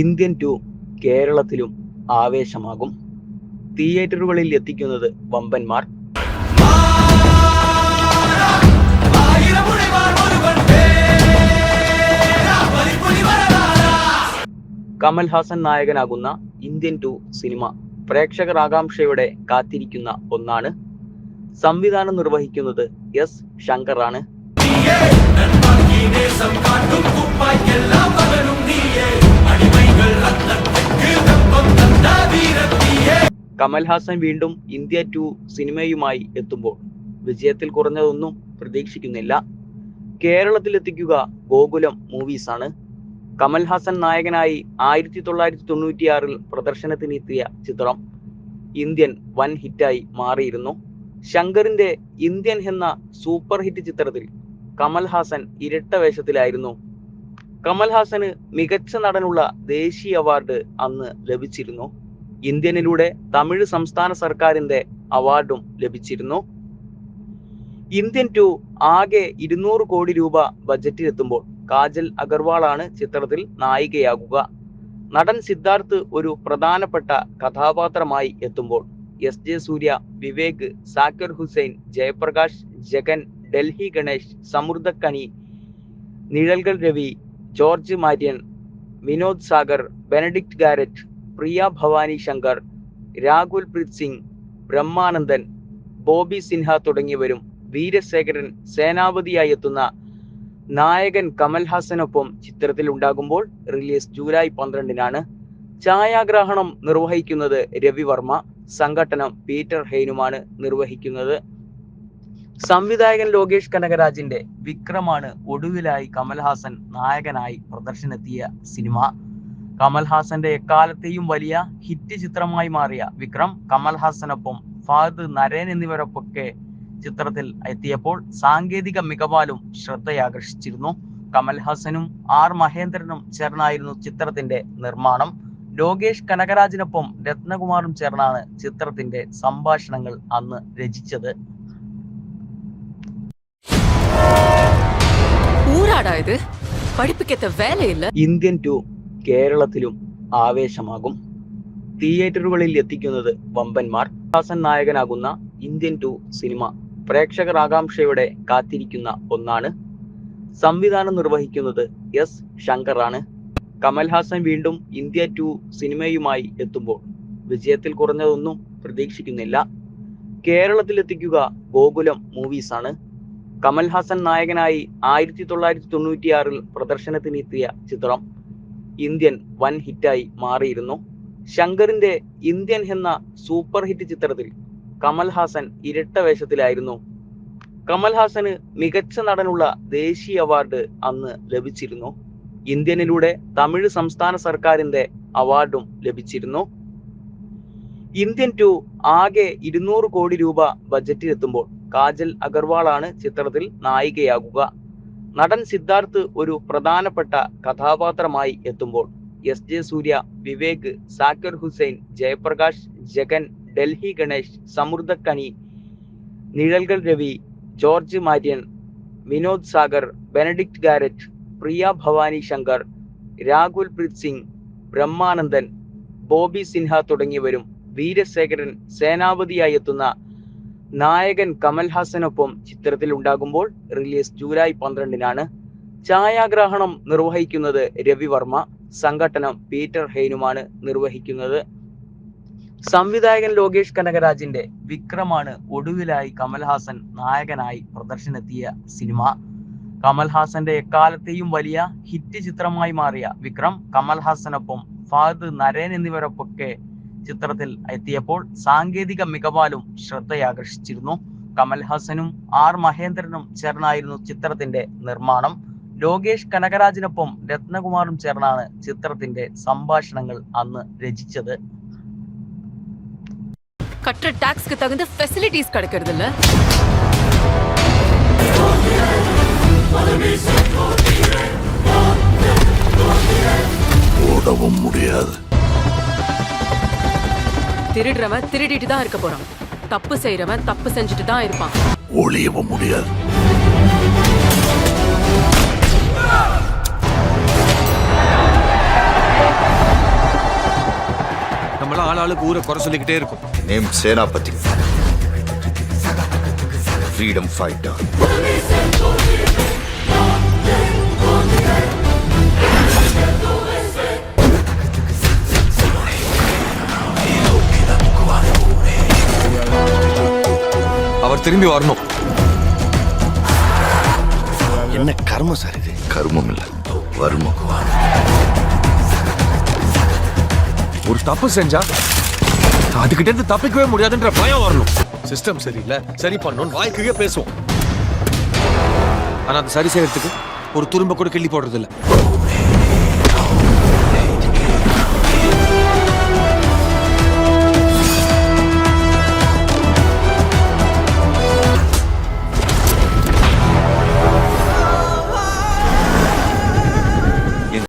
Indian two കേരളത്തിലും ആവേശമാകും. തിയേറ്ററുകളിൽ എത്തിക്കുന്നത് വമ്പന്മാർ. കമൽഹാസൻ നായകനാകുന്ന ഇന്ത്യൻ ടു സിനിമ പ്രേക്ഷകർ ആകാംക്ഷയോടെ കാത്തിരിക്കുന്ന ഒന്നാണ്. സംവിധാനം നിർവഹിക്കുന്നത് എസ് ശങ്കറാണ്. കമൽഹാസൻ വീണ്ടും ഇന്ത്യ ടു സിനിമയുമായി എത്തുമ്പോൾ വിജയത്തിൽ കുറഞ്ഞതൊന്നും പ്രതീക്ഷിക്കുന്നില്ല. കേരളത്തിൽ എത്തിക്കുക ഗോകുലം മൂവീസ് ആണ് കമൽഹാസൻ നായകനായി ആയിരത്തി തൊള്ളായിരത്തി തൊണ്ണൂറ്റിയാറിൽ പ്രദർശനത്തിനെത്തിയ ചിത്രം ഇന്ത്യൻ വൻ ഹിറ്റായി മാറിയിരുന്നു. ശങ്കറിന്റെ ഇന്ത്യൻ എന്ന സൂപ്പർ ഹിറ്റ് ചിത്രത്തിൽ കമൽഹാസൻ ഇരട്ട വേഷത്തിലായിരുന്നു. കമൽഹാസന് മികച്ച നടനുള്ള ദേശീയ അവാർഡ് അന്ന് ലഭിച്ചിരുന്നു. ഇന്ത്യനിലൂടെ തമിഴ് സംസ്ഥാന സർക്കാരിന്റെ അവാർഡും ലഭിച്ചിരുന്നു. ഇന്ത്യൻ ടു ആകെ ഇരുന്നൂറ് കോടി രൂപ ബജറ്റിലെത്തുമ്പോൾ കാജൽ അഗർവാൾ ആണ് ചിത്രത്തിൽ നായികയാകുക. നടൻ സിദ്ധാർത്ഥ് ഒരു പ്രധാനപ്പെട്ട കഥാപാത്രമായി എത്തുമ്പോൾ S J Surya Vivek Zakir Hussain Jayaprakash Jagan Delhi Ganesh സമൃദ്ധക്കണി Nizhalgal Ravi George Maryan Vinod Sagar Benedict Garrett Priya Bhavani Shankar Rahul Preet Singh Brahmanandan Bobby Sinha തുടങ്ങിയവരും വീരശേഖരൻ സേനാപതിയായി എത്തുന്ന നായകൻ കമൽഹാസനൊപ്പം ചിത്രത്തിൽ ഉണ്ടാകുമ്പോൾ റിലീസ് ജൂലൈ പന്ത്രണ്ടിനാണ് ഛായാഗ്രഹണം നിർവഹിക്കുന്നത് രവിവർമ്മ സംഘടനം പീറ്റർ ഹെയ്നുമാണ് നിർവഹിക്കുന്നത്. സംവിധായകൻ ലോകേഷ് കനകരാജിന്റെ വിക്രമാണ് ഒടുവിലായി കമൽഹാസൻ നായകനായി പ്രദർശനത്തിയ സിനിമ. കമൽഹാസന്റെ എക്കാലത്തെയും വലിയ ഹിറ്റ് ചിത്രമായി മാറിയ വിക്രം കമൽഹാസനൊപ്പം ഫഹദ് നരേൻ എന്നിവരൊപ്പൊക്കെ ചിത്രത്തിൽ എത്തിയപ്പോൾ സാങ്കേതിക മികവാലും ശ്രദ്ധയാകർഷിച്ചിരുന്നു. കമൽഹാസനും ആർ മഹേന്ദ്രനും ചേർന്നായിരുന്നു ചിത്രത്തിന്റെ നിർമ്മാണം. ലോകേഷ് കനകരാജിനൊപ്പം രത്നകുമാറും ചേർന്നാണ് ചിത്രത്തിന്റെ സംഭാഷണങ്ങൾ അന്ന് രചിച്ചത്. വേലയില്ല. ഇന്ത്യൻ ടു കേരളത്തിലും ആവേശമാകും. തിയേറ്ററുകളിൽ എത്തിക്കുന്നത് വമ്പന്മാർ. ഹാസൻ നായകനാകുന്ന ഇന്ത്യൻ ടു സിനിമ പ്രേക്ഷകർ ആകാംക്ഷയോടെ കാത്തിരിക്കുന്ന ഒന്നാണ്. സംവിധാനം നിർവഹിക്കുന്നത് എസ് ശങ്കറാണ്. കമൽഹാസൻ വീണ്ടും ഇന്ത്യ ടു സിനിമയുമായി എത്തുമ്പോൾ വിജയത്തിൽ കുറഞ്ഞതൊന്നും പ്രതീക്ഷിക്കുന്നില്ല. കേരളത്തിൽ എത്തിക്കുക ഗോകുലം മൂവീസാണ്. കമൽഹാസൻ നായകനായി ആയിരത്തി തൊള്ളായിരത്തി തൊണ്ണൂറ്റിയാറിൽ പ്രദർശനത്തിനെത്തിയ ചിത്രം ഇന്ത്യൻ വൻ ഹിറ്റായി മാറിയിരുന്നു. ശങ്കറിന്റെ ഇന്ത്യൻ എന്ന സൂപ്പർ ഹിറ്റ് ചിത്രത്തിൽ കമൽഹാസൻ ഇരട്ട വേഷത്തിലായിരുന്നു. കമൽഹാസന് മികച്ച നടനുള്ള ദേശീയ അവാർഡ് അന്ന് ലഭിച്ചിരുന്നു. ഇന്ത്യനിലൂടെ തമിഴ് സംസ്ഥാന സർക്കാരിന്റെ അവാർഡും ലഭിച്ചിരുന്നു. ഇന്ത്യൻ ടു ആകെ ഇരുന്നൂറ് കോടി രൂപ ബജറ്റിലെത്തുമ്പോൾ കാജൽ അഗർവാളാണ് ചിത്രത്തിൽ നായികയാകുക. നടൻ സിദ്ധാർത്ഥ് ഒരു പ്രധാനപ്പെട്ട കഥാപാത്രമായി എത്തുമ്പോൾ എസ് ജെ സൂര്യ വിവേക് സാക്കിർ ഹുസൈൻ ജയപ്രകാശ് ജഗൻ ഡൽഹി ഗണേഷ് സമൃദ്ധക്കണി നിഴൽകൾ രവി ജോർജ് മാര്യൻ വിനോദ് സാഗർ ബെനഡിക്ട് ഗാരറ്റ് പ്രിയ ഭവാനി ശങ്കർ രാഹുൽ പ്രീത് സിംഗ് ബ്രഹ്മാനന്ദൻ ബോബി സിൻഹ തുടങ്ങിയവരും വീരശേഖരൻ സേനാപതിയായി എത്തുന്ന നായകൻ കമൽഹാസനൊപ്പം ചിത്രത്തിൽ ഉണ്ടാകുമ്പോൾ റിലീസ് ജൂലൈ പന്ത്രണ്ടിനാണ് ഛായാഗ്രഹണം നിർവഹിക്കുന്നത് രവിവർമ്മ സംഘടനം പീറ്റർ ഹെയ്നുമാണ് നിർവഹിക്കുന്നത്. സംവിധായകൻ ലോകേഷ് കനകരാജിന്റെ വിക്രമാണ് ഒടുവിലായി കമൽഹാസൻ നായകനായി പ്രദർശനത്തിയ സിനിമ. കമൽഹാസന്റെ എക്കാലത്തെയും വലിയ ഹിറ്റ് ചിത്രമായി മാറിയ വിക്രം കമൽഹാസനൊപ്പം ഫാദ് നരേൻ എന്നിവരൊപ്പൊക്കെ ചിത്രത്തിൽ എത്തിയപ്പോൾ സാങ്കേതിക മികവാലും ശ്രദ്ധയാകർഷിച്ചിരുന്നു കമൽഹാസനും ആർ മഹേന്ദ്രനും ചേർന്നായിരുന്നു ചിത്രത്തിന്റെ നിർമ്മാണം ലോകേഷ് കനകരാജിനൊപ്പം രത്നകുമാറും ചേർന്നാണ് ചിത്രത്തിന്റെ സംഭാഷണങ്ങൾ അന്ന് രചിച്ചത് கட்டுற டாக்ஸ்க்கு தகுந்த ஃபெசிலிட்டிஸ் கிடைக்கிறது இல்ல ஓடவும் முடியாது திருடுறவன் திருடிட்டு தான் இருக்க போறான். தப்பு செய்யறவன் தப்பு செஞ்சுட்டு தான் இருப்பான். ஒளியவும் முடியாது. நம்மளாம் ஆள் ஆளுக்கு ஊரை குறை சொல்லிக்கிட்டே இருக்கும். நேம் சேனாபதி. ஃப்ரீடம் ஃபைட்டர் திரும்பி வரணும். என்ன கர்மம் சார் இது? கர்மம் இல்ல. வர்மம் ஒரு தப்பு செஞ்சா அதுகிட்ட இருந்து தப்பிக்கவே முடியாதுன்ற பயம் வரணும். சிஸ்டம் சரியில்லை சரி பண்ணணும் வாய்க்குவே பேசுவோம். ஆனா அது சரி செய்யறதுக்கு ஒரு துரும்ப கூட கிள்ளி போடுறது இல்ல